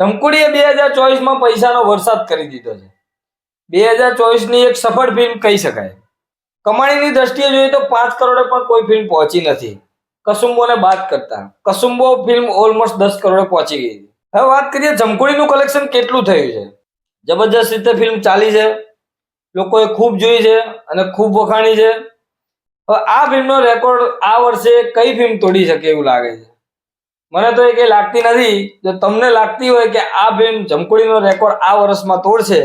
ધમકુડીએ બે હજાર ચોવીસમાં પૈસાનો વરસાદ કરી દીધો છે. બે હજાર ચોવીસની એક સફળ ફિલ્મ કહી શકાય. કમાણીની દ્રષ્ટિએ જોઈએ તો પાંચ કરોડે પણ કોઈ ફિલ્મ પહોંચી નથી. કસુંબોને બાદ કરતા. કસુંબો ફિલ્મ ઓલમોસ્ટ દસ કરોડે પહોંચી ગઈ હવે વાત કરીએ જમકુડીનું કલેક્શન કેટલું થયું છે? જબરજસ્ત રીતે ફિલ્મ ચાલી છે. લોકોએ ખૂબ જોઈ છે અને ખૂબ વખાણી છે. હવે આ ફિલ્મનો રેકોર્ડ આ વર્ષે કઈ ફિલ્મ તોડી શકે એવું લાગે છે? મને તો એ કઈ લાગતી નથી. જો તમને લાગતી હોય કે આ બેન જમકોડીનો રેકોર્ડ આ વર્ષમાં તોડશે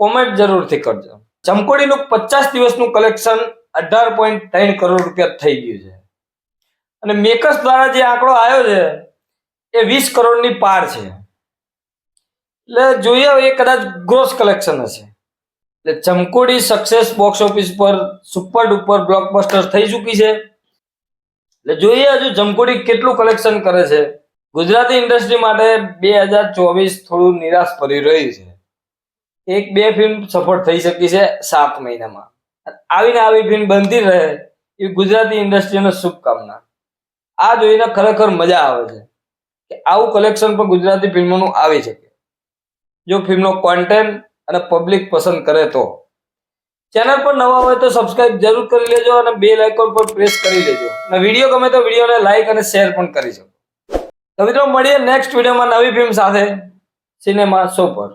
કોમેન્ટ જરૂરથી કરજો. જમકોડીનું પચાસ દિવસનું કલેક્શન અઢાર પોઈન્ટ ત્રણ કરોડ રૂપિયા થઈ ગયું છે. અને મેકર્સ દ્વારા જે આંકડો આવ્યો છે, એ વીસ કરોડની પાર છે. એટલે જોઈએ એ કદાચ ગ્રોસ કલેક્શન હશે. એટલે ચમકોડી સક્સેસ બોક્સ ઓફિસ પર સુપર ડુપર બ્લોકબસ્ટર થઈ ચૂકી છે. એટલે જોઈએ હજુ જમકોડી કેટલું કલેક્શન કરે છે. ગુજરાતી ઇન્ડસ્ટ્રી માટે બે હજાર ચોવીસ થોડું નિરાશ ભરી રહ્યું છે. એક બે ફિલ્મ સફળ થઈ શકી છે સાત મહિનામાં. આવીને આવી ફિલ્મ બનતી રહે એ ગુજરાતી ઇન્ડસ્ટ્રીનો શુભકામના. આ જોઈને ખરેખર મજા આવે છે કે આવું કલેક્શન પણ ગુજરાતી ફિલ્મોનું આવી શકે. જો ફિલ્મનો કોન્ટેન્ટ અને પબ્લિક પસંદ કરે તો. ચેનલ પર નવા હોય તો સબસ્ક્રાઇબ જરૂર કરી લેજો અને બે આઇકોન પર પ્રેસ કરી લેજો. અને વીડિયો ગમે તો વિડીયોને લાઈક અને શેર પણ કરી શકો. તો મિત્રો, મળીએ નેક્સ્ટ વિડીયોમાં નવી ફિલ્મ સાથે. સિનેમા શો પર.